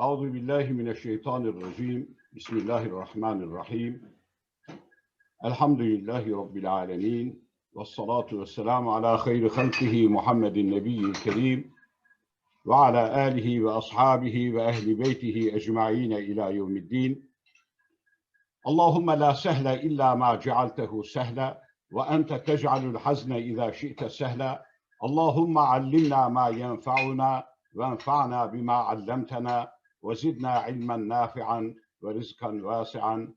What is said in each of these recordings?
Euzu billahi mineşşeytanirracim. Bismillahirrahmanirrahim. Elhamdülillahi rabbil alamin. Ves salatu vesselamu ala hayri halkihi Muhammedin nebiyyil kerim ve ala alihi ve ashabihi ve ehli beytihi ecmaîn ila yevmiddin. Allahumme la sehle illa ma cealtehu sehla ve ente tec'alul hazne izâ şi'te sehla. Allahumme allimna ma yenfa'una ve enfa'na bima allamtana ilmen nafi'an ve rizkan vasi'an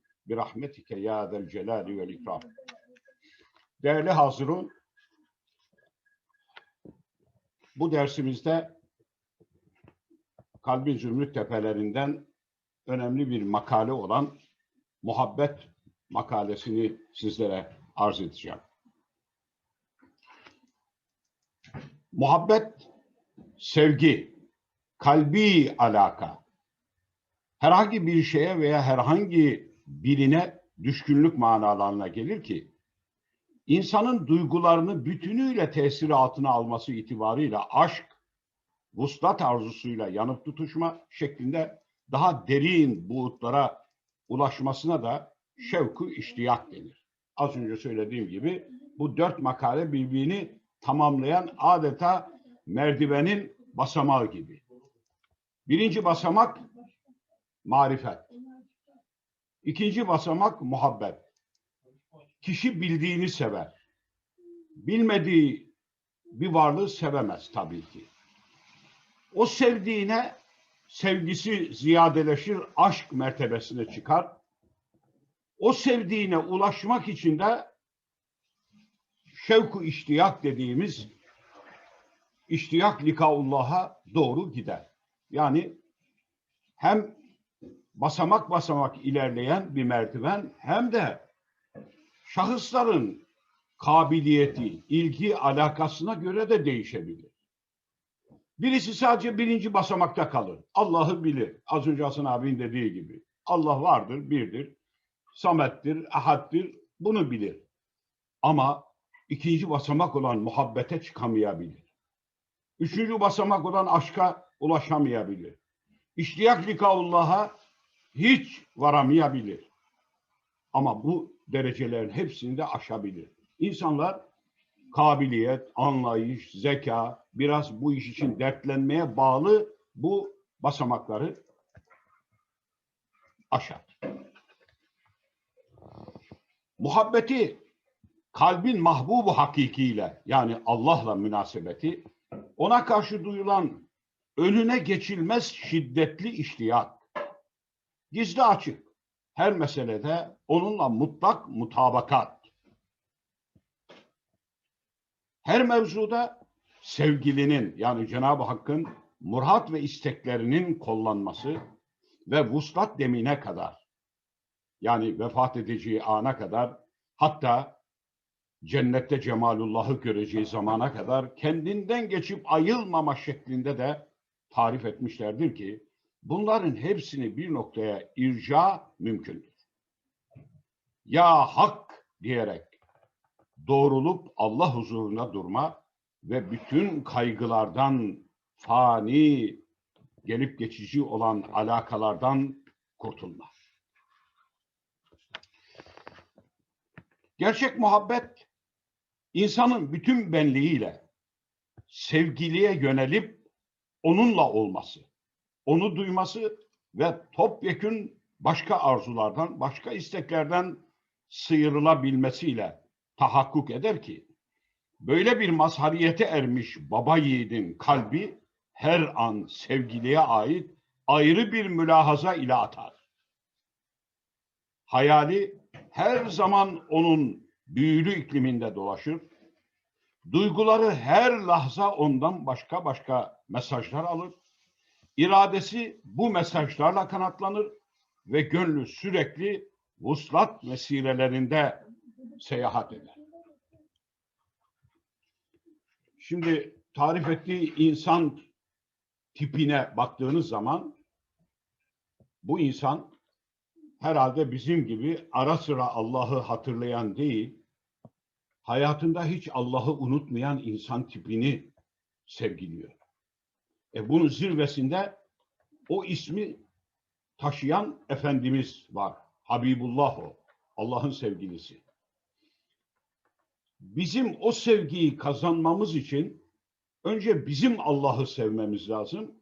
ya zel celali vel ikram. Değerli hazırın, bu dersimizde Kalbin Zümrüt Tepelerinden önemli bir makale olan muhabbet makalesini sizlere arz edeceğim. Muhabbet, sevgi, kalbi alaka. Herhangi bir şeye veya herhangi birine düşkünlük manalarına gelir ki, insanın duygularını bütünüyle tesiri altına alması itibarıyla aşk, vuslat arzusuyla yanıp tutuşma şeklinde daha derin buğutlara ulaşmasına da şevku iştiyak denir. Az önce söylediğim gibi bu dört makale birbirini tamamlayan adeta merdivenin basamağı gibi. Birinci basamak marifet. İkinci basamak muhabbet. Kişi bildiğini sever. Bilmediği bir varlığı sevemez tabii ki. O sevdiğine sevgisi ziyadeleşir, aşk mertebesine çıkar. O sevdiğine ulaşmak için de şevku iştiyak dediğimiz iştiyak likaullah'a doğru gider. Yani hem basamak basamak ilerleyen bir merdiven hem de şahısların kabiliyeti, ilgi, alakasına göre de değişebilir. Birisi sadece birinci basamakta kalır. Allah'ı bilir. Az önce Hasan abinin dediği gibi. Allah vardır, birdir. Samettir, ahaddir. Bunu bilir. Ama ikinci basamak olan muhabbete çıkamayabilir. Üçüncü basamak olan aşka ulaşamayabilir. İştiyak likaullah'a hiç varamayabilir. Ama bu derecelerin hepsini de aşabilir. İnsanlar kabiliyet, anlayış, zeka, biraz bu iş için dertlenmeye bağlı bu basamakları aşar. Muhabbeti kalbin mahbubu hakikiyle yani Allah'la münasebeti ona karşı duyulan önüne geçilmez şiddetli iştiyak. Gizli açık. Her meselede onunla mutlak mutabakat. Her mevzuda sevgilinin yani Cenab-ı Hakk'ın murat ve isteklerinin kollanması ve vuslat demine kadar yani vefat edeceği ana kadar hatta cennette cemalullah'ı göreceği zamana kadar kendinden geçip ayılmama şeklinde de tarif etmişlerdir ki bunların hepsini bir noktaya irca mümkündür. Ya hak diyerek doğrulup Allah huzuruna durma ve bütün kaygılardan fani gelip geçici olan alakalardan kurtulma. Gerçek muhabbet insanın bütün benliğiyle sevgiliye yönelip onunla olması, onu duyması ve topyekün başka arzulardan, başka isteklerden sıyrılabilmesiyle tahakkuk eder ki böyle bir mazhariyete ermiş baba yiğidin kalbi her an sevgiliye ait ayrı bir mülahaza ile atar. Hayali her zaman onun büyülü ikliminde dolaşır. Duyguları her lahza ondan başka başka mesajlar alır. İradesi bu mesajlarla kanatlanır ve gönlü sürekli vuslat vesilelerinde seyahat eder. Şimdi tarif ettiği insan tipine baktığınız zaman bu insan herhalde bizim gibi ara sıra Allah'ı hatırlayan değil, hayatında hiç Allah'ı unutmayan insan tipini sevgiliyor. E bunun zirvesinde o ismi taşıyan Efendimiz var. Habibullah o. Allah'ın sevgilisi. Bizim o sevgiyi kazanmamız için önce bizim Allah'ı sevmemiz lazım.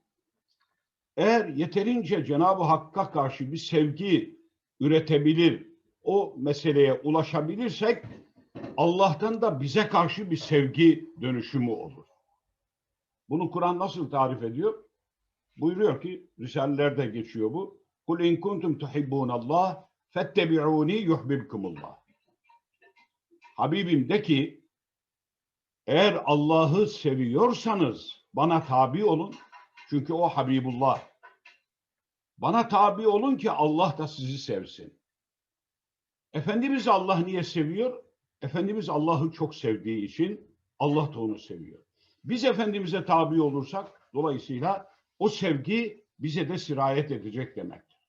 Eğer yeterince Cenab-ı Hakk'a karşı bir sevgi üretebilir, o meseleye ulaşabilirsek Allah'tan da bize karşı bir sevgi dönüşümü olur. Bunu Kur'an nasıl tarif ediyor? Buyuruyor ki, Risalelerde geçiyor bu. Kul in kuntum tuhibbunallah fettebi'uni yuhbibkumullah. Habibim de ki, eğer Allah'ı seviyorsanız bana tabi olun. Çünkü o Habibullah. Bana tabi olun ki Allah da sizi sevsin. Efendimiz Allah niye seviyor? Efendimiz Allah'ı çok sevdiği için Allah da onu seviyor. Biz Efendimiz'e tabi olursak dolayısıyla o sevgi bize de sirayet edecek demektir.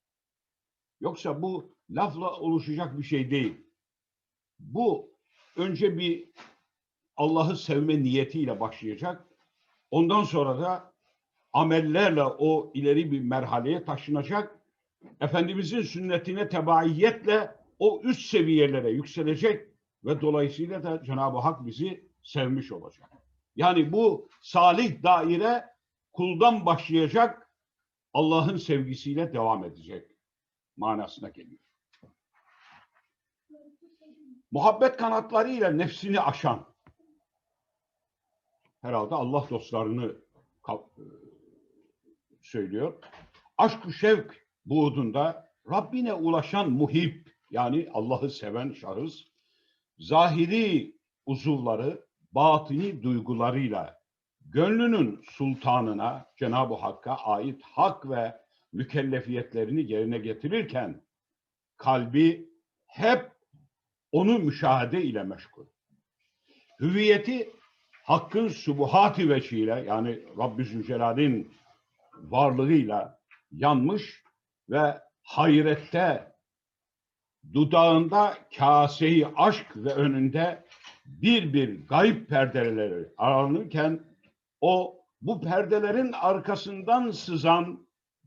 Yoksa bu lafla oluşacak bir şey değil. Bu önce bir Allah'ı sevme niyetiyle başlayacak. Ondan sonra da amellerle o ileri bir merhaleye taşınacak. Efendimizin sünnetine tebaiyetle o üst seviyelere yükselecek ve dolayısıyla da Cenab-ı Hak bizi sevmiş olacak. Yani bu salih daire kuldan başlayacak Allah'ın sevgisiyle devam edecek manasına geliyor. Muhabbet kanatlarıyla nefsini aşan herhalde Allah dostlarını söylüyor. Aşk-ı şevk buğdunda Rabbine ulaşan muhib yani Allah'ı seven şahıs zahiri uzuvları batini duygularıyla gönlünün sultanına Cenab-ı Hakk'a ait hak ve mükellefiyetlerini yerine getirirken kalbi hep onu müşahede ile meşgul. Hüviyeti Hakk'ın subuhati veçiyle yani Rabbi Zülcelal'in varlığıyla yanmış ve hayrette dudağında kaseyi aşk ve önünde bir bir gayb perdeleri aranırken o bu perdelerin arkasından sızan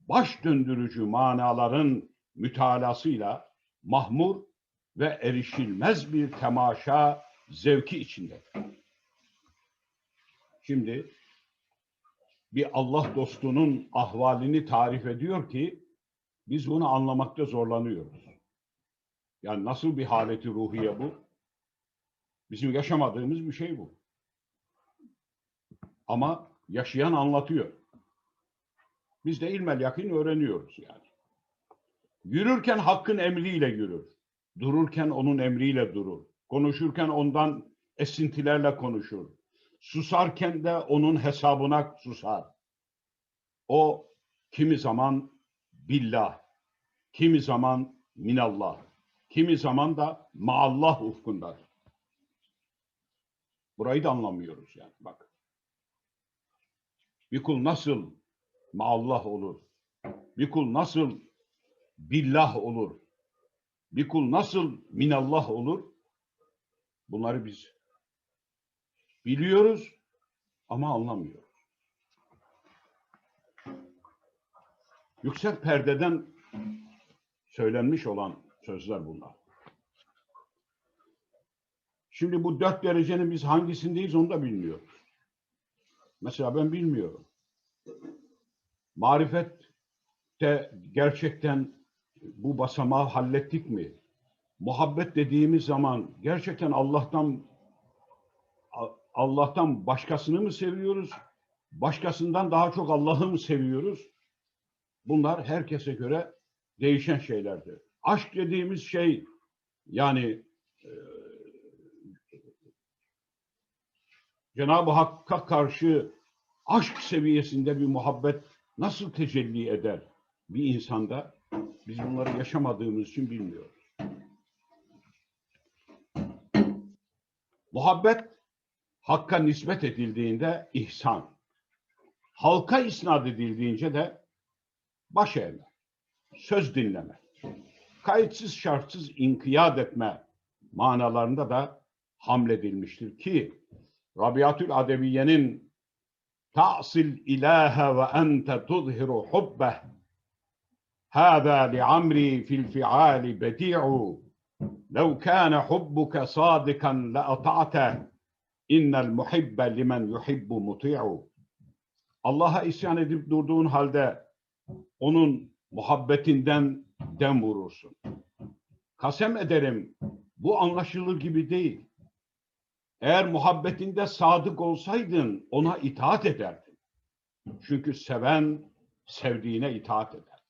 baş döndürücü manaların mütalasıyla mahmur ve erişilmez bir temaşa zevki içinde. Şimdi bir Allah dostunun ahvalini tarif ediyor ki biz bunu anlamakta zorlanıyoruz. Yani nasıl bir haleti ruhiye bu? Bizim yaşamadığımız bir şey bu. Ama yaşayan anlatıyor. Biz de ilmel yakın öğreniyoruz yani. Yürürken hakkın emriyle yürür. Dururken onun emriyle durur. Konuşurken ondan esintilerle konuşur. Susarken de onun hesabına susar. O kimi zaman billah, kimi zaman minallah, kimi zaman da maallah ufkundadır. Burayı da anlamıyoruz yani bak. Bir kul nasıl maallah olur? Bir kul nasıl billah olur? Bir kul nasıl minallah olur? Bunları biz biliyoruz ama anlamıyoruz. Yüksek perdeden söylenmiş olan sözler bunlar. Şimdi bu dört derecenin biz hangisindeyiz onu da bilmiyoruz. Mesela ben bilmiyorum. Marifette gerçekten bu basamağı hallettik mi? Muhabbet dediğimiz zaman gerçekten Allah'tan Allah'tan başkasını mı seviyoruz? Başkasından daha çok Allah'ı mı seviyoruz? Bunlar herkese göre değişen şeylerdir. Aşk dediğimiz şey yani e, Cenab-ı Hakk'a karşı aşk seviyesinde bir muhabbet nasıl tecelli eder bir insanda? Biz bunları yaşamadığımız için bilmiyoruz. Muhabbet Hakka nispet edildiğinde ihsan. Halka isnat edildiğince de baş eğme, söz dinleme, kayıtsız şartsız inkiyat etme manalarında da hamledilmiştir ki Rabiatül Adeviye'nin ta'sil ilahe ve ente tuzhiru hubbeh هذا لعمري في الفعال بديع لو كان حبك صادقا لأطعته إن المحب لمن يحب مطيع Allah'a isyan edip durduğun halde onun muhabbetinden dem vurursun. Kasem ederim bu anlaşılır gibi değil. Eğer muhabbetinde sadık olsaydın ona itaat ederdin. Çünkü seven sevdiğine itaat eder.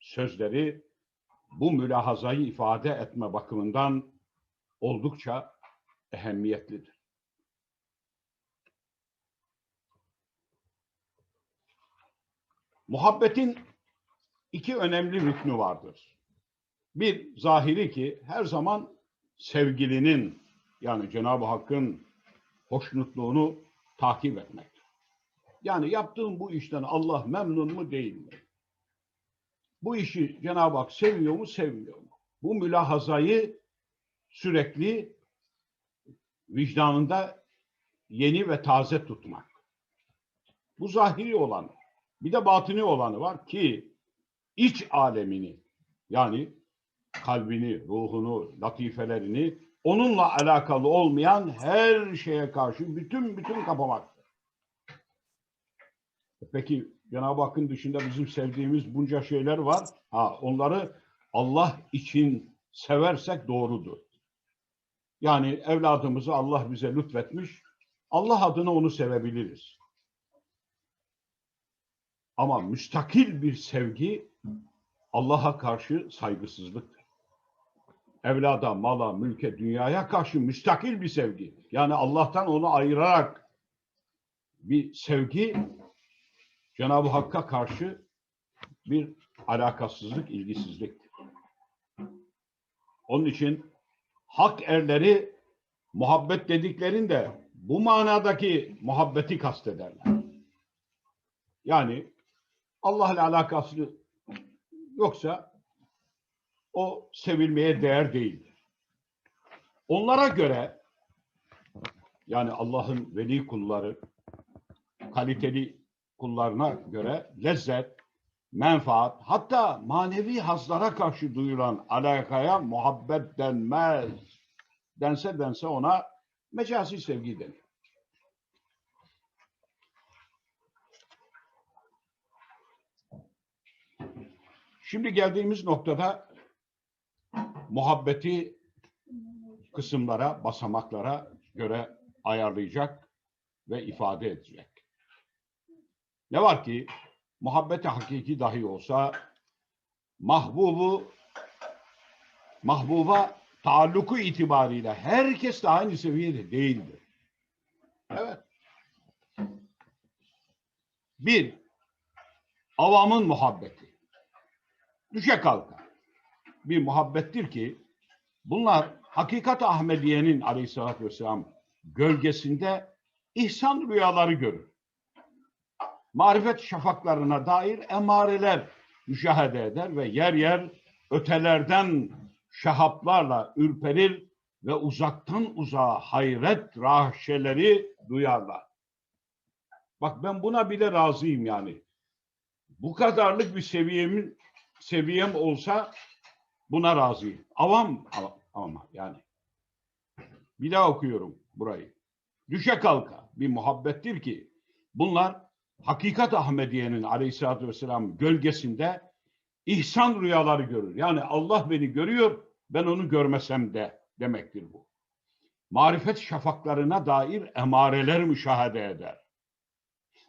Sözleri bu mülahazayı ifade etme bakımından oldukça ehemmiyetlidir. Muhabbetin iki önemli rüknü vardır. Bir zahiri ki her zaman sevgilinin yani Cenab-ı Hakk'ın hoşnutluğunu takip etmektir. Yani yaptığın bu işten Allah memnun mu değil mi? Bu işi Cenab-ı Hak seviyor mu sevmiyor mu? Bu mülahazayı sürekli vicdanında yeni ve taze tutmak. Bu zahiri olanı. Bir de batini olanı var ki iç alemini yani kalbini, ruhunu, latifelerini onunla alakalı olmayan her şeye karşı bütün bütün kapamak. Peki Cenab-ı Hakk'ın dışında bizim sevdiğimiz bunca şeyler var. Ha onları Allah için seversek doğrudur. Yani evladımızı Allah bize lütfetmiş. Allah adına onu sevebiliriz. Ama müstakil bir sevgi Allah'a karşı saygısızlıktır. Evlada, mala, mülke, dünyaya karşı müstakil bir sevgi. Yani Allah'tan onu ayırarak bir sevgi Cenab-ı Hakk'a karşı bir alakasızlık, ilgisizliktir. Onun için hak erleri muhabbet dediklerinde bu manadaki muhabbeti kastederler. Yani Allah ile alakası yoksa o sevilmeye değer değildir. Onlara göre yani Allah'ın veli kulları kaliteli kullarına göre lezzet, menfaat hatta manevi hazlara karşı duyulan alakaya muhabbet denmez. Dense dense ona mecazi sevgi denir. Şimdi geldiğimiz noktada muhabbeti kısımlara, basamaklara göre ayarlayacak ve ifade edecek. Ne var ki muhabbeti hakiki dahi olsa mahbubu mahbuba taalluku itibariyle herkes de aynı seviyede değildir. Evet. Bir, avamın muhabbeti. Düşe kalka. Bir muhabbettir ki bunlar hakikat Ahmediye'nin aleyhissalatü vesselam gölgesinde ihsan rüyaları görür marifet şafaklarına dair emareler müşahede eder ve yer yer ötelerden şahaplarla ürperir ve uzaktan uzağa hayret rahşeleri duyarlar. Bak ben buna bile razıyım yani. Bu kadarlık bir seviyemin seviyem olsa buna razıyım. Avam ama yani. Bir daha okuyorum burayı. Düşe kalka bir muhabbettir ki bunlar Hakikat Ahmediye'nin aleyhissalatü vesselam gölgesinde ihsan rüyaları görür. Yani Allah beni görüyor, ben onu görmesem de demektir bu. Marifet şafaklarına dair emareler müşahede eder.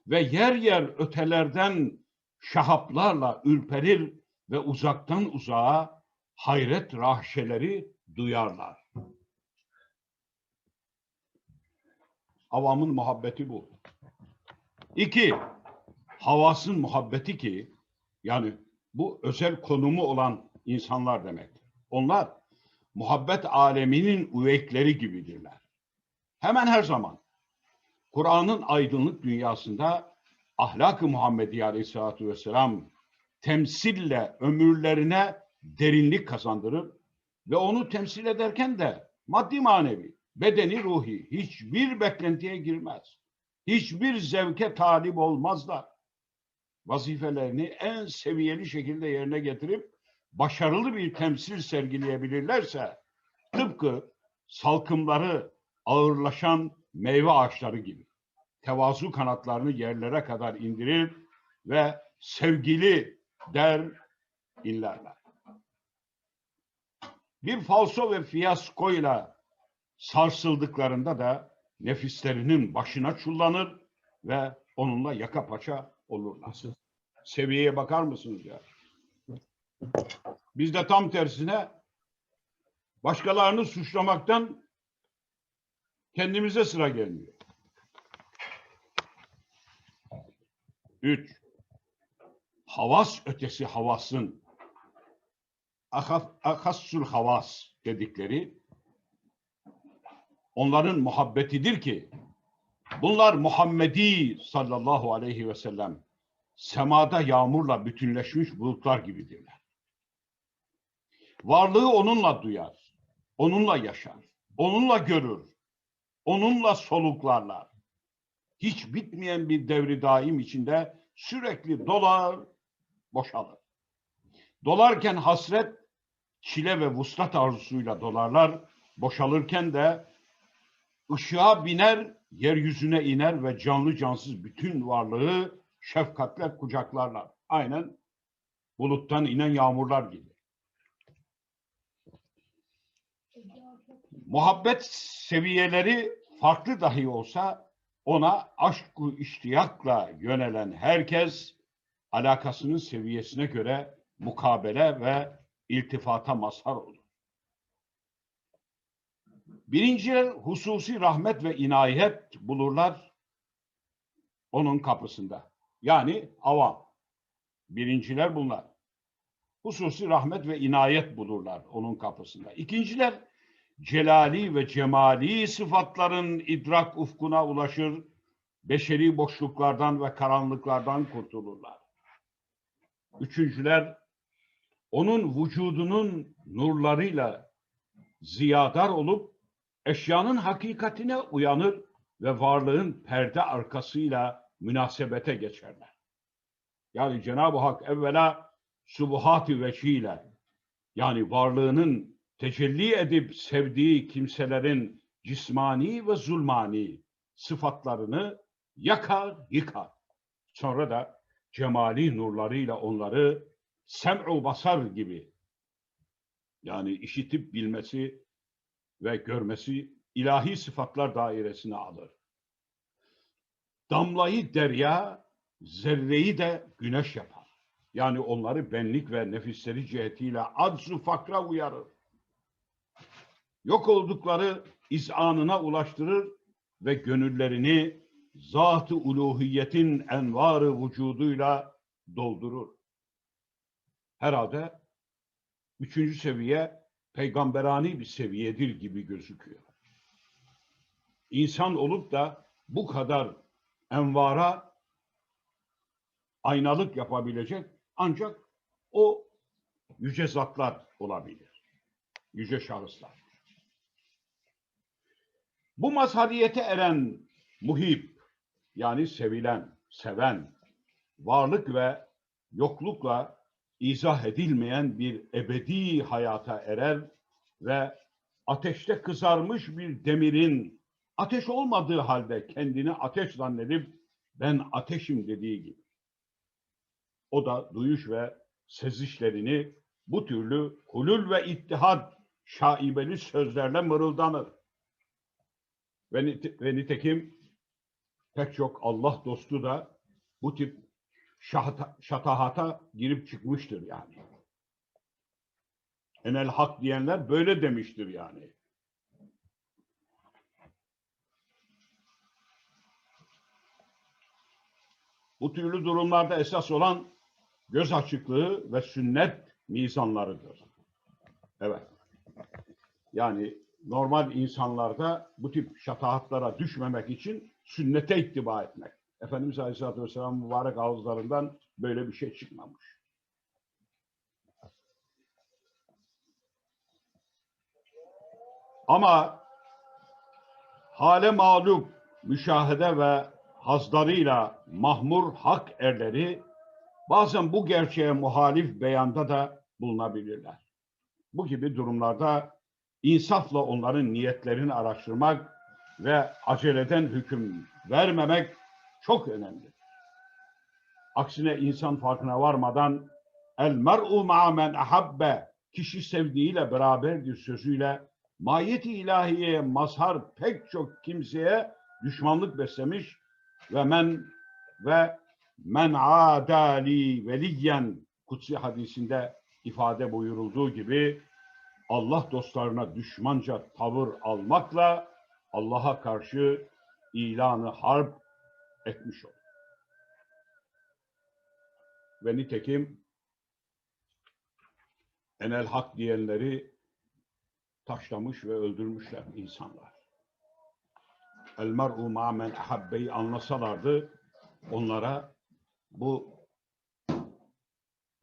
Ve yer yer ötelerden şahaplarla ürperir ve uzaktan uzağa hayret rahşeleri duyarlar. Avamın muhabbeti bu. İki, havasın muhabbeti ki yani bu özel konumu olan insanlar demek. Onlar muhabbet aleminin üvekleri gibidirler. Hemen her zaman Kur'an'ın aydınlık dünyasında ahlak-ı Muhammedi Aleyhisselatü Vesselam temsille ömürlerine derinlik kazandırır ve onu temsil ederken de maddi manevi, bedeni ruhi hiçbir beklentiye girmez hiçbir zevke talip olmazlar. vazifelerini en seviyeli şekilde yerine getirip başarılı bir temsil sergileyebilirlerse tıpkı salkımları ağırlaşan meyve ağaçları gibi tevazu kanatlarını yerlere kadar indirir ve sevgili der inlerler. Bir falso ve fiyaskoyla sarsıldıklarında da nefislerinin başına çullanır ve onunla yaka paça olurlar. Seviyeye bakar mısınız ya? Biz de tam tersine başkalarını suçlamaktan kendimize sıra gelmiyor. Üç, havas ötesi havasın akassul havas dedikleri onların muhabbetidir ki bunlar Muhammedi sallallahu aleyhi ve sellem semada yağmurla bütünleşmiş bulutlar gibidirler. Varlığı onunla duyar, onunla yaşar, onunla görür, onunla soluklarlar. Hiç bitmeyen bir devri daim içinde sürekli dolar, boşalır. Dolarken hasret, çile ve vuslat arzusuyla dolarlar, boşalırken de ışığa biner, yeryüzüne iner ve canlı cansız bütün varlığı şefkatle kucaklarlar. Aynen buluttan inen yağmurlar gibi. Muhabbet seviyeleri farklı dahi olsa ona aşk-ı iştiyakla yönelen herkes alakasının seviyesine göre mukabele ve iltifata mazhar olur. Birinciler hususi rahmet ve inayet bulurlar onun kapısında. Yani avam. Birinciler bunlar. Hususi rahmet ve inayet bulurlar onun kapısında. İkinciler celali ve cemali sıfatların idrak ufkuna ulaşır, beşeri boşluklardan ve karanlıklardan kurtulurlar. Üçüncüler onun vücudunun nurlarıyla ziyadar olup eşyanın hakikatine uyanır ve varlığın perde arkasıyla münasebete geçerler. Yani Cenab-ı Hak evvela subuhat-ı veçiyle yani varlığının tecelli edip sevdiği kimselerin cismani ve zulmani sıfatlarını yakar, yıkar. Sonra da cemali nurlarıyla onları sem'u basar gibi yani işitip bilmesi ve görmesi ilahi sıfatlar dairesine alır. Damlayı derya, zerreyi de güneş yapar. Yani onları benlik ve nefisleri cihetiyle aczu fakra uyarır. Yok oldukları izanına ulaştırır ve gönüllerini zat-ı uluhiyetin envarı vücuduyla doldurur. Herhalde üçüncü seviye peygamberani bir seviyedir gibi gözüküyor. İnsan olup da bu kadar envara aynalık yapabilecek ancak o yüce zatlar olabilir. Yüce şahıslar. Bu mazhariyete eren muhib yani sevilen, seven, varlık ve yoklukla izah edilmeyen bir ebedi hayata erer ve ateşte kızarmış bir demirin ateş olmadığı halde kendini ateş zannedip ben ateşim dediği gibi. O da duyuş ve sezişlerini bu türlü hulul ve ittihad şaibeli sözlerle mırıldanır. Ve, nite- ve nitekim pek çok Allah dostu da bu tip şahata- şatahata girip çıkmıştır yani. Enel hak diyenler böyle demiştir yani. Bu türlü durumlarda esas olan göz açıklığı ve sünnet mizanlarıdır. Evet. Yani normal insanlarda bu tip şatahatlara düşmemek için sünnete ittiba etmek. Efendimiz Aleyhisselatü Vesselam mübarek ağızlarından böyle bir şey çıkmamış. Ama hale mağlup müşahede ve hazlarıyla mahmur hak erleri bazen bu gerçeğe muhalif beyanda da bulunabilirler. Bu gibi durumlarda insafla onların niyetlerini araştırmak ve aceleden hüküm vermemek çok önemli. Aksine insan farkına varmadan el mer'u ma'a ahabbe kişi sevdiğiyle beraberdir sözüyle mahiyeti ilahiyeye mazhar pek çok kimseye düşmanlık beslemiş ve men ve men adali veliyen kutsi hadisinde ifade buyurulduğu gibi Allah dostlarına düşmanca tavır almakla Allah'a karşı ilanı harp etmiş olur. Ve nitekim enel hak diyenleri taşlamış ve öldürmüşler insanlar. El mer'u ma men ahabbeyi anlasalardı onlara bu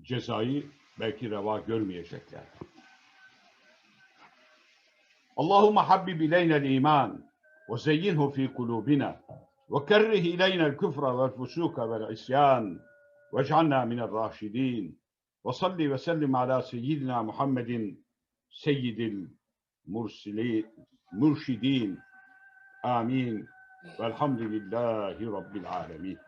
cezayı belki reva görmeyecekler. Allahümme habbib ileynel iman ve zeyyinhu fi kulubina وكره إلينا الكفر والفسوق والعصيان واجعلنا من الراشدين. وصل وسلم على سيدنا محمد سيد المرسلين آمين. والحمد لله رب العالمين.